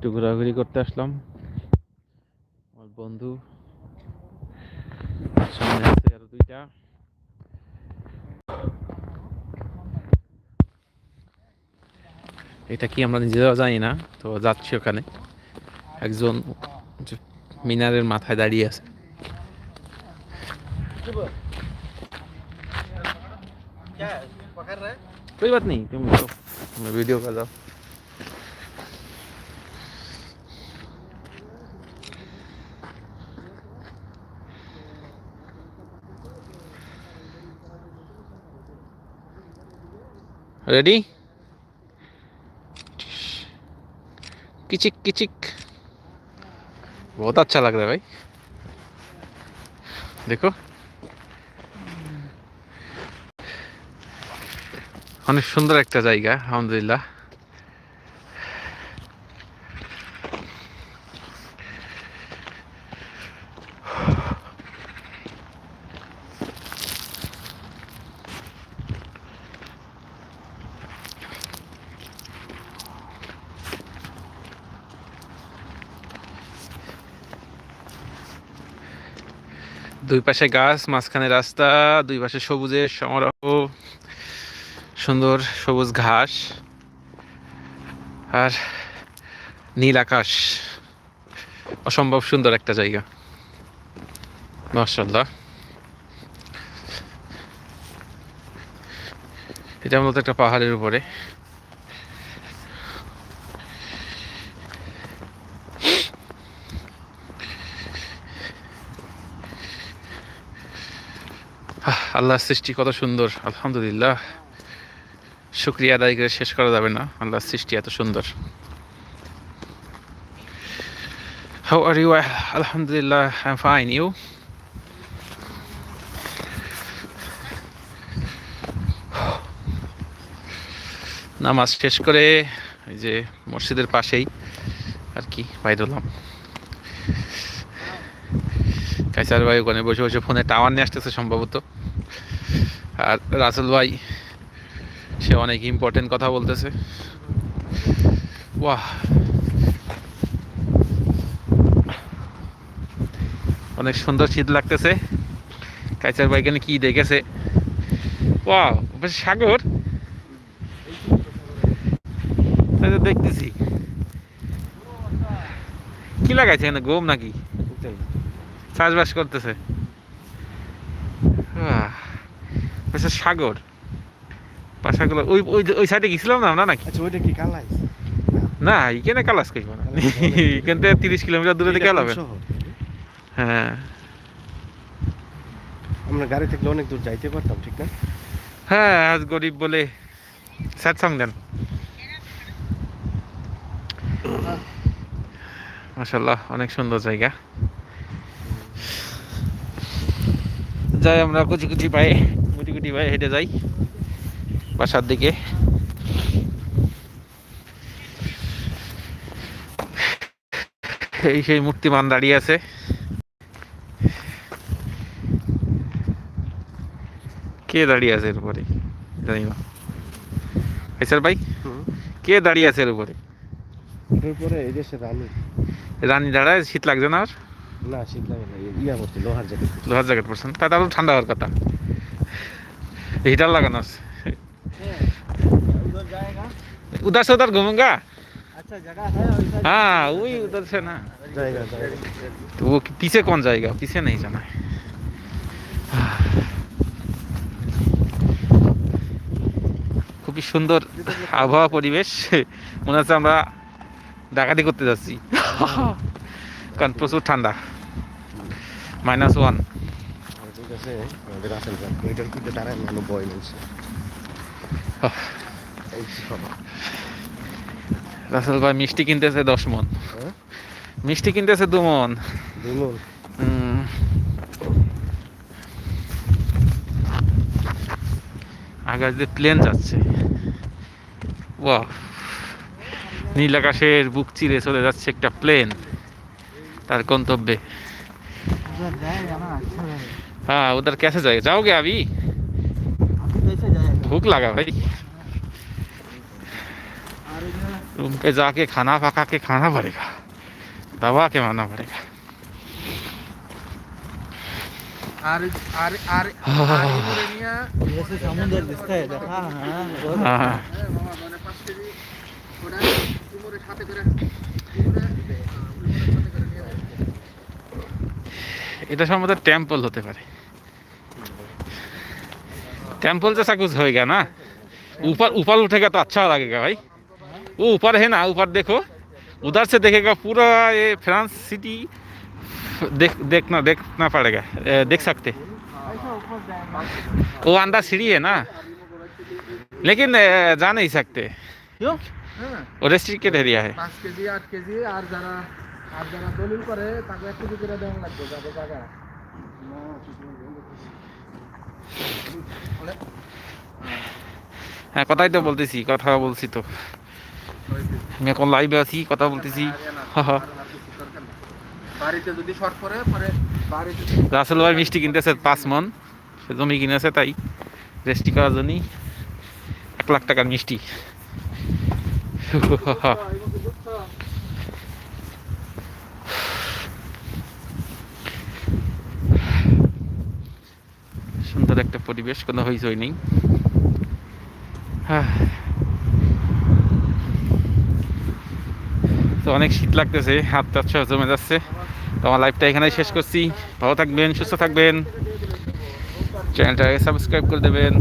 একটু ঘোরাঘুরি করতে আসলাম আমার বন্ধু সামনে আছে আরো দুইটা এটা কি আমরা নিজেরাও জানি না তো যাচ্ছি ওখানে একজন যে মিনারের মাথায় দাঁড়িয়ে আছে कोई बात नहीं तुम तो मैं वीडियो कर रहा हूँ रेडी किचिक किचिक बहुत अच्छा लग रहा है भाई देखो অনেক সুন্দর একটা জায়গা আলহামদুলিল্লাহ দুই পাশে গাছ, মাঝখানে রাস্তা, দুই পাশে সবুজের সমারোহ, সুন্দর সবুজ ঘাস আর নীল আকাশ। অসম্ভব সুন্দর একটা জায়গা। মার্শাল্লাহ এটা মূলত একটা পাহাড়ের উপরে। আল্লাহর সৃষ্টি কত সুন্দর, আলহামদুলিল্লাহ। শুক্রিয়া আদায় করে শেষ করা যাবে না আল্লাহর সৃষ্টি এত সুন্দর। হাউ আর ইউ আলহামদুলিল্লাহ আই ফাইন ইউ নামাজ শেষ করে এই যে মসজিদের পাশেই আর কি, বাইর হলাম। কাইসার ভাই ওখানে বসে বসে ফোনে টাওয়ার নিয়ে আসতেছে সম্ভবত। আর রাসেল ভাই সে অনেক ইম্পর্টেন্ট কথা বলতেছে। বাহ অনেক সুন্দর শীত লাগতেছে। কাইচার ভাই এখানে কি দেখেছে? বেশ সাগর। দেখতেছি। কি লাগাইছে এখানে গম নাকি? চাষবাস করতেছে। বাহ, বেশ সাগর। পাশাগুলো ওই ওই ওই সাইডে গেছিলাম না আমরা নাকি? আচ্ছা ওইটা কি কালাই না এখানে কালাস কইব না এখান থেকে তিরিশ কিলোমিটার দূরে থেকে হবে হ্যাঁ। আমরা গাড়ি থেকে অনেক দূর যাইতে পারতাম ঠিক না? হ্যাঁ আজ গরিব বলে স্যাড সং দেন। মাশাল্লাহ অনেক সুন্দর জায়গা। যাই আমরা কুচি কুচি পায়ে কুচি কুচি পায়ে হেঁটে যাই বাসার দিকে। এই সেই মূর্তিমান দাঁড়িয়ে আছে। কে দাঁড়িয়ে আছে এর উপরে? জানি না। স্যার ভাই? কে দাঁড়িয়ে আছে এর উপরে? এই রানী। রানী দাঁড়ায় শীত লাগছে না আর? না শীত লাগে না ইয়া করছে লোহার জ্যাকেট লোহার জ্যাকেট পরছেন। তা তাহলে ঠান্ডা হওয়ার কথা। হিটার লাগানো আছে उधर जाएगा उधर से उधर घूमूंगा अच्छा जगह है वैसा हाँ वही उधर से ना जाएगा जाएगा तो वो पीछे कौन जाएगा पीछे नहीं जाना है খুবই সুন্দর আবহাওয়া পরিবেশ মনে হচ্ছে আমরা ডাকাতি করতে যাচ্ছি কারণ প্রচুর ঠান্ডা মাইনাস ওয়ান ঠিক আছে আমাদের আসেন যান ওইটার কিন্তু দাঁড়ায় মানুষ বয় নিয়েছে রাসেল ভাই মিষ্টি কিনতেছে দশ মন। হ্যাঁ? মিষ্টি কিনতেছে দু মন। দুমন হুম। আকাশ দিয়ে প্লেন যাচ্ছে। বাহ নীল আকাশের বুক চিরে চলে যাচ্ছে একটা প্লেন তার গন্তব্যে। हाँ उधर कैसे जाए जाओगे अभी भूख लगा भाई रूम पे जाके खाना पका के खाना पड़ेगा दवा के माना पड़ेगा हाँ এটা সম্ভবত टेम्पल होते पारे टेम्पल जैसा कुछ होएगा ना ऊपर ऊपर उठेगा तो अच्छा लगेगा भाई वो ऊपर है ना ऊपर देखो उधर से देखेगा पूरा ये फ्रांस सिटी देख देखना देखना पड़ेगा ए, देख सकते वो अंदर सीढ़ी है ना लेकिन ए, जा नहीं सकते क्यों হ্যাঁ वो रेस्ट्रिक्टेड एरिया है পাঁচ কেজি আট কেজি আর যারা দলিল করে তাকে এক কেজি করে দেওয়া লাগবে যাবে জায়গা হ্যাঁ। কথাই তো বলতেছি কথা বলছি তো। আমি এখন লাইভে আছি কথা বলতেছি। হা হা। বাড়িতে যদি শর্ট পরে পরে বাড়িতে রাসেল ভাই মিষ্টি কিনতেছে পাঁচ মন। সে জমি কিনেছে তাই রেস্টি করার জন্যই এক লাখ টাকার মিষ্টি সুন্দর একটা পরিবেশ, কোনো হইচই নেই। হ্যাঁ। তো অনেক শীত লাগতেছে, হাত টাত সহ জমে যাচ্ছে। তো আমার লাইফটা এখানেই শেষ করছি। ভালো থাকবেন, সুস্থ থাকবেন। চ্যানেলটাকে সাবস্ক্রাইব করে দেবেন।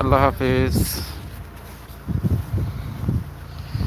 আল্লাহ হাফিজ।